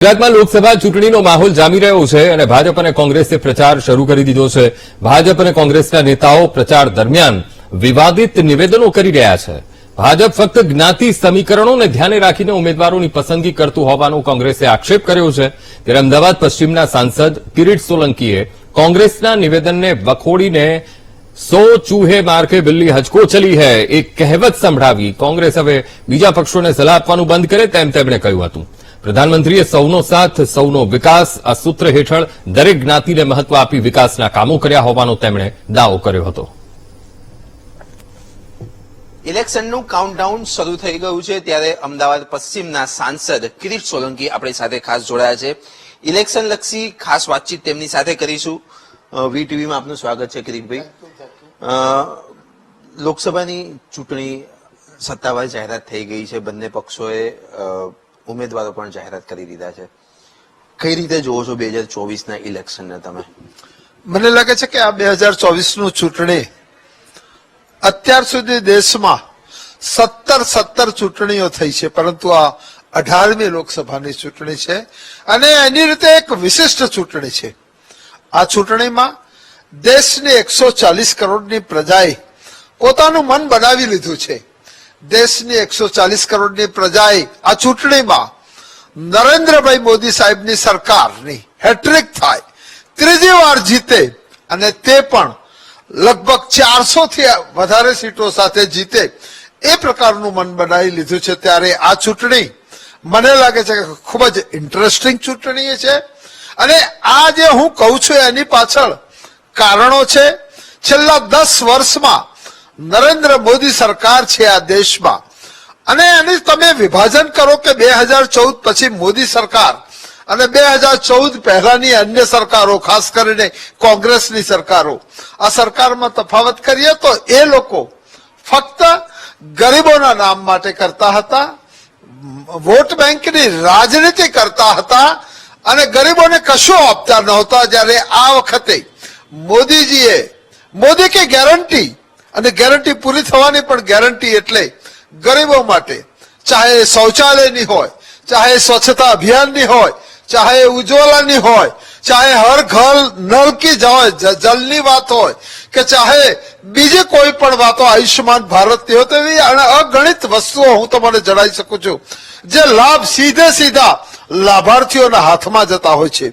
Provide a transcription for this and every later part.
ગુજરાતમાં લોકસભા ચૂંટણીનો માહોલ જામી રહ્યો છે અને ભાજપ અને કોંગ્રેસે પ્રચાર શરૂ કરી દીધો છે. ભાજપ અને કોંગ્રેસના નેતાઓ પ્રચાર દરમિયાન વિવાદિત નિવેદનો કરી રહ્યા છે. ભાજપ ફક્ત જ્ઞાતિ સમીકરણોને ધ્યાને રાખીને ઉમેદવારોની પસંદગી કરતું હોવાનો કોંગ્રેસે આક્ષેપ કર્યો છે. ત્યારે અમદાવાદ પશ્ચિમના સાંસદ કિરીટ સોલંકીએ કોંગ્રેસના નિવેદનને વખોડીને સો ચૂહે માર્કે બિલ્લી હચકો ચલી હૈ, એક કહેવત સંભળાવી કોંગ્રેસ હવે બીજા પક્ષોને સલાહ આપવાનું બંધ કરે તેમ તેમણે કહ્યું હતું. પ્રધાનમંત્રીએ સૌનો સાથ, સૌનો વિકાસ આ સૂત્ર હેઠળ દરેક જ્ઞાતિને મહત્વ આપી વિકાસના કામો કર્યા હોવાનો તેમણે દાવો કર્યો હતો. ઇલેક્શનનું કાઉન્ટડાઉન શરૂ થઈ ગયું છે ત્યારે અમદાવાદ પશ્ચિમના સાંસદ કિરીટ સોલંકી આપણી સાથે ખાસ જોડાયા છે. ઇલેક્શન લક્ષી ખાસ વાતચીત તેમની સાથે કરીશું. વી ટીવીમાં આપનું સ્વાગત છે કિરીટભાઈ. લોકસભાની ચૂંટણી સત્તાવાર જાહેરાત થઈ ગઈ છે. બંને પક્ષોએ ઉમેદવારો પણ જાહેરાત કરી દીધા છે. કઈ રીતે જોવો છો બે હજાર ચોવીસના ઇલેક્શનને તમે? મને લાગે છે કે આ બે હજાર ચોવીસનું ચૂંટણી અત્યાર સુધી દેશમાં સત્તર સત્તર ચૂંટણીઓ થઈ છે, પરંતુ આ અઢારમી લોકસભાની ચૂંટણી છે અને એની રીતે એક વિશિષ્ટ ચૂંટણી છે. આ ચૂંટણીમાં દેશની એકસો ચાલીસ કરોડની પ્રજાએ પોતાનું મન બનાવી લીધું છે. દેશની એકસો ચાલીસ કરોડની પ્રજાએ આ ચૂંટણીમાં નરેન્દ્રભાઈ મોદી સાહેબની સરકારની હેટ્રિક થાય. ત્રીજી વાર જીતે અને તે પણ લગભગ ચારસો થી વધારે સીટો સાથે જીતે. એ પ્રકારનું મન બનાવી લીધું છે ત્યારે આ ચૂંટણી. મને લાગે છે કે ખૂબ જ ઇન્ટરેસ્ટિંગ ચૂંટણી છે. અને આ જે હું કહું છું એની પાછળ કારણો છે. છેલ્લા દસ વર્ષમાં નરેન્દ્ર મોદી સરકાર છે આ દેશમાં. અને એની તમે વિભાજન કરો કે બે હજાર ચૌદ પછી મોદી સરકાર અને બે હજાર ચૌદ પહેલાની અન્ય સરકારો, ખાસ કરીને કોંગ્રેસની સરકારો. આ સરકારમાં તફાવત કરીએ તો એ લોકો ફક્ત ગરીબોના નામ માટે કરતા હતા, વોટ બેંકની રાજનીતિ કરતા હતા અને ગરીબોને કશું આપતા નહોતા જ્યારે આ વખતે મોદીજીએ, મોદી કે ગેરંટી અને ગેરંટી પૂરી થવાની પણ ગેરંટી એટલે ગરીબો માટે, ચાહે શૌચાલયની હોય, ચાહે સ્વચ્છતા અભિયાનની હોય, ચાહે ઉજ્જવલાની હોય, ચાહે હર ઘર નલ કી હોય જલની વાત હોય, કે ચાહે બીજી કોઈ પણ વાતો આયુષ્યમાન ભારતની હોય તેવી અને અગણિત વસ્તુઓ હું તમને જણાવી શકું છું, જે લાભ સીધે સીધા લાભાર્થીઓના હાથમાં જતા હોય છે.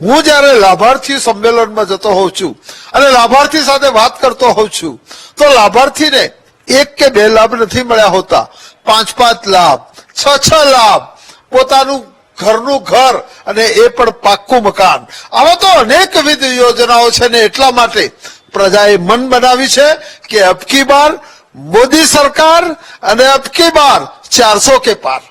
હું જ્યારે લાભાર્થી સંમેલનમાં જતો હોઉં છું અને લાભાર્થી સાથે વાત કરતો હોઉં છું, તો લાભાર્થીને એક કે બે લાભ નથી મળ્યા હોતા. પાંચ પાંચ લાભ, છ છ લાભ. પોતાનું ઘરનું ઘર અને એ પણ પાક્કું મકાન. આવા તો અનેકવિધ યોજનાઓ છે ને એટલા માટે પ્રજાએ મન બનાવી છે કે અબકી બાર મોદી સરકાર અને અબકી બાર ચારસો કે પાર.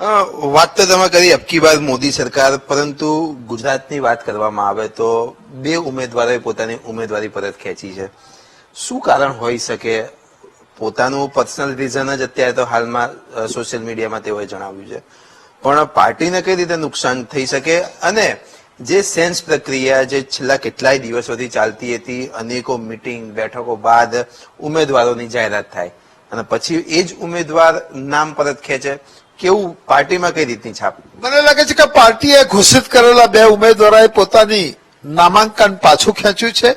વાત તો તમે કરી અબકી બાદ મોદી સરકાર, પરંતુ ગુજરાતની વાત કરવામાં આવે તો બે ઉમેદવારોએ પોતાની ઉમેદવારી પરત ખેંચી છે. શું કારણ હોઈ શકે? પોતાનું પર્સનલ રીઝન જ અત્યારે તો હાલમાં સોશિયલ મીડિયામાં તેઓએ જણાવ્યું છે. પણ પાર્ટીને કઈ રીતે નુકસાન થઈ શકે? અને જે સેન્સ પ્રક્રિયા જે છેલ્લા કેટલાય દિવસોથી ચાલતી હતી, અનેકો મિટિંગ બેઠકો બાદ ઉમેદવારોની જાહેરાત થાય. અને પછી એ જ ઉમેદવાર નામ પરત ખેંચે. કેવું પાર્ટીમાં કઈ રીતની છાપ? મને લાગે છે કે પાર્ટીએ ઘોષિત કરેલા બે ઉમેદવારોએ પોતાની નામાંકન પાછું ખેંચ્યું છે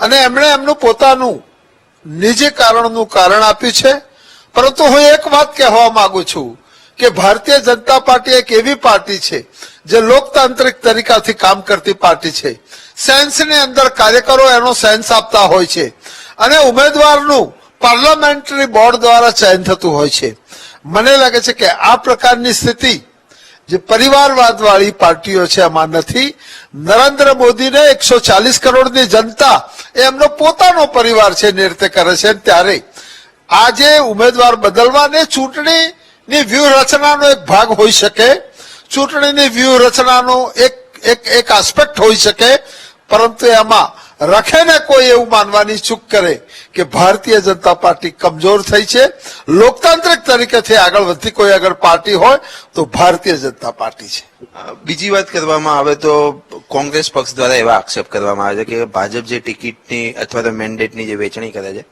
અને એમણે એમનું પોતાનું નિજી કારણનું કારણ આપ્યું છે. પરંતુ હું એક વાત કહેવા માંગુ છું કે ભારતીય જનતા પાર્ટી એક એવી પાર્ટી છે જે લોકતાંત્રિક તરીકાથી કામ કરતી પાર્ટી છે. સેન્સની અંદર કાર્યકરો એનો સેન્સ આપતા હોય છે અને ઉમેદવારનું પાર્લામેન્ટરી બોર્ડ દ્વારા ચયન થતું હોય છે. મને લાગે છે કે આ પ્રકારની સ્થિતિ જે પરિવારવાદ વાળી પાર્ટીઓ છે એમાં નથી. નરેન્દ્ર મોદીને એકસો ચાલીસ કરોડની જનતા એમનો પોતાનો પરિવાર છે નૃત્ય કરે છે. ત્યારે આજે ઉમેદવાર બદલવાને ચૂંટણીની વ્યૂહરચનાનો એક ભાગ હોઈ શકે. ચૂંટણીની વ્યૂહરચનાનો એક એક એક આસ્પેક્ટ હોઈ શકે. પરંતુ એમાં રખે ને કોઈ એવું માનવાની ચૂક કરે કે ભારતીય જનતા પાર્ટી કમજોર થઈ છે. લોકતાંત્રિક તરીકેથી આગળ વધતી કોઈ આગળ પાર્ટી હોય તો ભારતીય જનતા પાર્ટી છે. બીજી વાત કરવામાં આવે તો કોંગ્રેસ પક્ષ દ્વારા એવા આક્ષેપ કરવામાં આવે છે કે ભાજપ જે ટિકિટની અથવા તો મેન્ડેટની જે વેચણી કરે છે,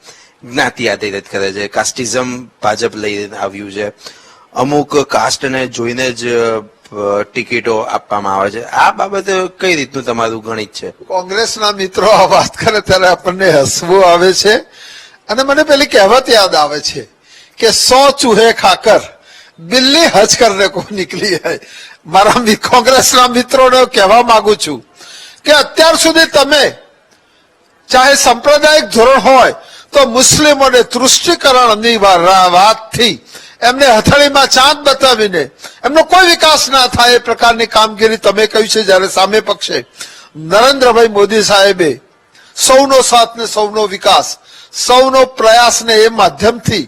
જ્ઞાતિ આધારિત કરે છે, કાસ્ટિઝમ ભાજપ લઈ આવ્યું છે. અમુક કાસ્ટને જોઈને જ ટિકિટો આપવામાં આવે છે. આ બાબતે કઈ રીતનું તમારું ગણિત છે? કોંગ્રેસના મિત્રો આ વાત કરે ત્યારે આપણને હસવું આવે છે. અને મને પેલી કહેવત યાદ આવે છે કે સો ચૂહે ખાકર, બિલ્લી હજ કરને કો નીકળી હૈ. મારા કોંગ્રેસના મિત્રોને કહેવા માંગુ છું કે અત્યાર સુધી તમે ચાહે સાંપ્રદાયિક ધોરણ હોય તો મુસ્લિમોને તૃષ્ટિકરણની વા- વાતથી એમને હથેળીમાં ચાંદ બતાવીને એમનો કોઈ વિકાસ ના થાય એ પ્રકારની કામગીરી તમે કહ્યું છે જ્યારે સામે પક્ષે નરેન્દ્રભાઈ મોદી સાહેબે સૌનો સાથ ને સૌનો વિકાસ, સૌનો પ્રયાસ ને એ માધ્યમથી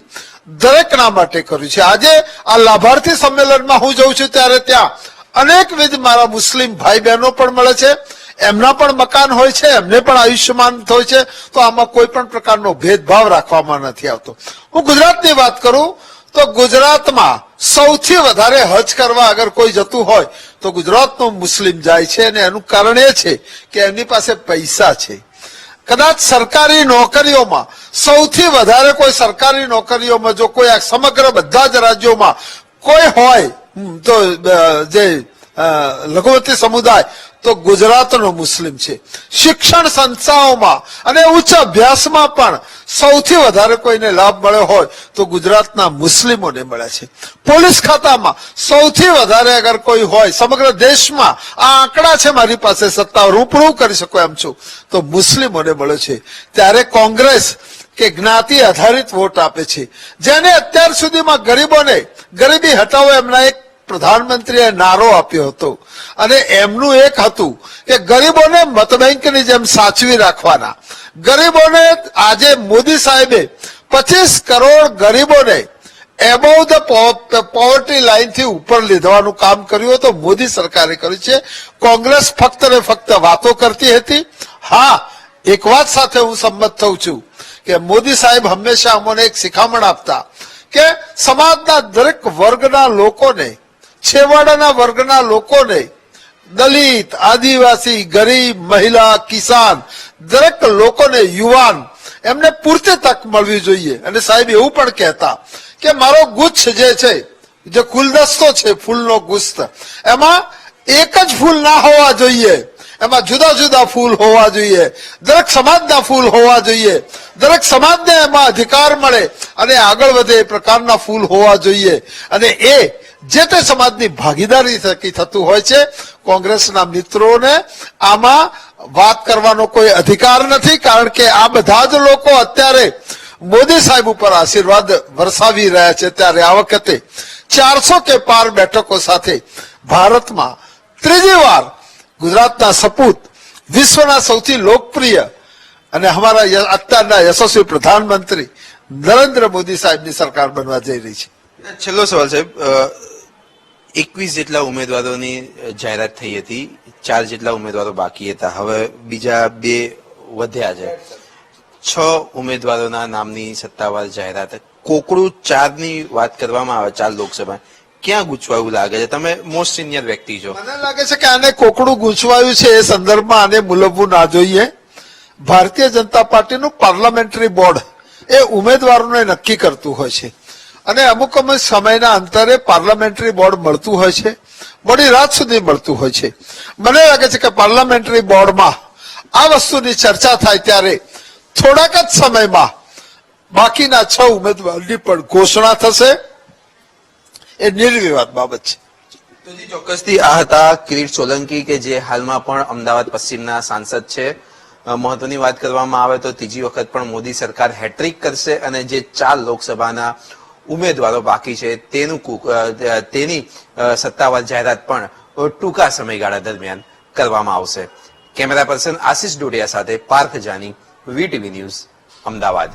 દરેકના માટે કર્યું છે. આજે આ લાભાર્થી સંમેલનમાં હું જઉં છું ત્યારે ત્યાં અનેકવિધ મારા મુસ્લિમ ભાઈ બહેનો પણ મળે છે. એમના પણ મકાન હોય છે, એમને પણ આયુષ્યમાન હોય છે. તો આમાં કોઈ પણ પ્રકારનો ભેદભાવ રાખવામાં નથી આવતો. હું ગુજરાતની વાત કરું તો ગુજરાતમાં સૌથી વધારે હજ કરવા અગર કોઈ જતું હોય, તો ગુજરાતનો મુસ્લિમ જાય છે અને એનું કારણ એ છે કે એમની પાસે પૈસા છે. કદાચ સરકારી નોકરીઓમાં, સૌથી વધારે કોઈ સરકારી નોકરીઓમાં જો કોઈ સમગ્ર બધા જ રાજ્યોમાં કોઈ હોય તો જે લઘુમતી સમુદાય તો ગુજરાતનો મુસ્લિમ છે. શિક્ષણ સંસ્થાઓમાં અને ઉચ્ચ અભ્યાસમાં પણ સૌથી વધારે કોઈને લાભ મળ્યો હોય તો ગુજરાતના મુસ્લિમોને મળે છે. પોલીસ ખાતામાં સૌથી વધારે અગર કોઈ હોય, સમગ્ર દેશમાં આ આંકડા છે મારી પાસે, સત્તા હું કરી શકું એમ છું, તો મુસ્લિમોને મળે છે. ત્યારે કોંગ્રેસ કે જ્ઞાતિ આધારિત વોટ આપે છે. જેને અત્યાર સુધીમાં ગરીબોને, ગરીબી હટાવો એમના એક પ્રધાનમંત્રીએ નારો આપ્યો હતો. અને એમનું એક હતું કે ગરીબોને મતબેંકની જેમ સાચવી રાખવાના. ગરીબોને આજે મોદી સાહેબે પચીસ કરોડ ગરીબોને એબોવ ધ પોવર્ટી લાઈનથી ઉપર લીધવાનું કામ કર્યું હતું. મોદી સરકારે કર્યું છે. કોંગ્રેસ ફક્ત ને ફક્ત વાતો કરતી હતી. હા, એક વાત સાથે હું સંમત થઉં છું કે મોદી સાહેબ હંમેશા અમને એક શિખામણ આપતા કે સમાજના દરેક વર્ગના લોકોને છેવાડાના વર્ગના લોકોને દલિત, આદિવાસી, ગરીબ, મહિલા, કિસાન, દરેક લોકોને યુવાન, એમને પૂરતી તક મળવી જોઈએ. અને સાહેબ એવું પણ કહેતા કે મારો ગુચ્છ જે છે, જે ગુલદસ્તો છે ફૂલનો ગુસ્ત, એમાં એક જ ફૂલ ના હોવા જોઈએ. એમાં જુદા જુદા ફૂલ હોવા જોઈએ. દરેક સમાજના ફૂલ હોવા જોઈએ. દરેક સમાજને એમાં અધિકાર મળે અને આગળ વધે એ પ્રકારના ફૂલ હોવા જોઈએ. અને એ જે તે સમાજની ભાગીદારી થકી થતું હોય છે, કોંગ્રેસના મિત્રોને આમાં વાત કરવાનો કોઈ અધિકાર નથી, કારણ કે આ બધા જ લોકો અત્યારે મોદી સાહેબ ઉપર આશીર્વાદ વરસાવી રહ્યા છે. ત્યારે આ વખતે ચારસો કે પાર બેઠકો સાથે ભારતમાં ત્રીજી વાર ગુજરાતના સપૂત વિશ્વના સૌથી લોકપ્રિય અને અમારા અત્યારના યશસ્વી પ્રધાનમંત્રી નરેન્દ્ર મોદી સાહેબની સરકાર બનવા જઈ રહી છે. છેલ્લો સવાલ સાહેબ એકવીસ જેટલા ઉમેદવારોની જાહેરાત થઈ હતી. ચાર જેટલા ઉમેદવારો બાકી હતા. હવે બીજા બે વધ્યા છે. છ ઉમેદવારોના નામની સત્તાવાર જાહેરાત. કોકડું ચારની વાત કરવામાં આવે ચાર લોકસભા ક્યાં ગૂંચવાયું લાગે છે? તમે મોસ્ટ સિનિયર વ્યક્તિ છો. મને લાગે છે કે આને કોકડું ગૂંચવાયું છે એ સંદર્ભમાં આને મુલવવું ના જોઈએ. ભારતીય જનતા પાર્ટીનું પાર્લામેન્ટરી બોર્ડ એ ઉમેદવારોને નક્કી કરતું હોય છે. અને અમુક અમુક સમયના અંતરે પાર્લામેન્ટરી બોર્ડ મળતું હોય છે, મોડી રાત સુધી મળતું હોય છે. મને લાગે છે કે પાર્લામેન્ટરી બોર્ડમાં આ વસ્તુની ચર્ચા થાય ત્યારે થોડાક જ સમયમાં બાકીના છ ઉમેદવારની પણ ઘોષણા થશે. એ નિર્વિવાદ બાબત છે. ચોક્કસથી આ હતા કિરીટ સોલંકી કે જે હાલમાં પણ અમદાવાદ પશ્ચિમના સાંસદ છે. મહત્વની વાત કરવામાં આવે તો ત્રીજી વખત પણ મોદી સરકાર હેટ્રિક કરશે અને જે ચાર લોકસભાના ઉમેદવારો બાકી છે. તેનું તેની સત્તાવાર જાહેરાત પણ ટૂંકા સમયગાળા દરમિયાન કરવામાં આવશે. કેમેરા પર્સન આશિષ ડોડિયા સાથે પાર્થ જાની વીટીવી ન્યૂઝ, અમદાવાદ.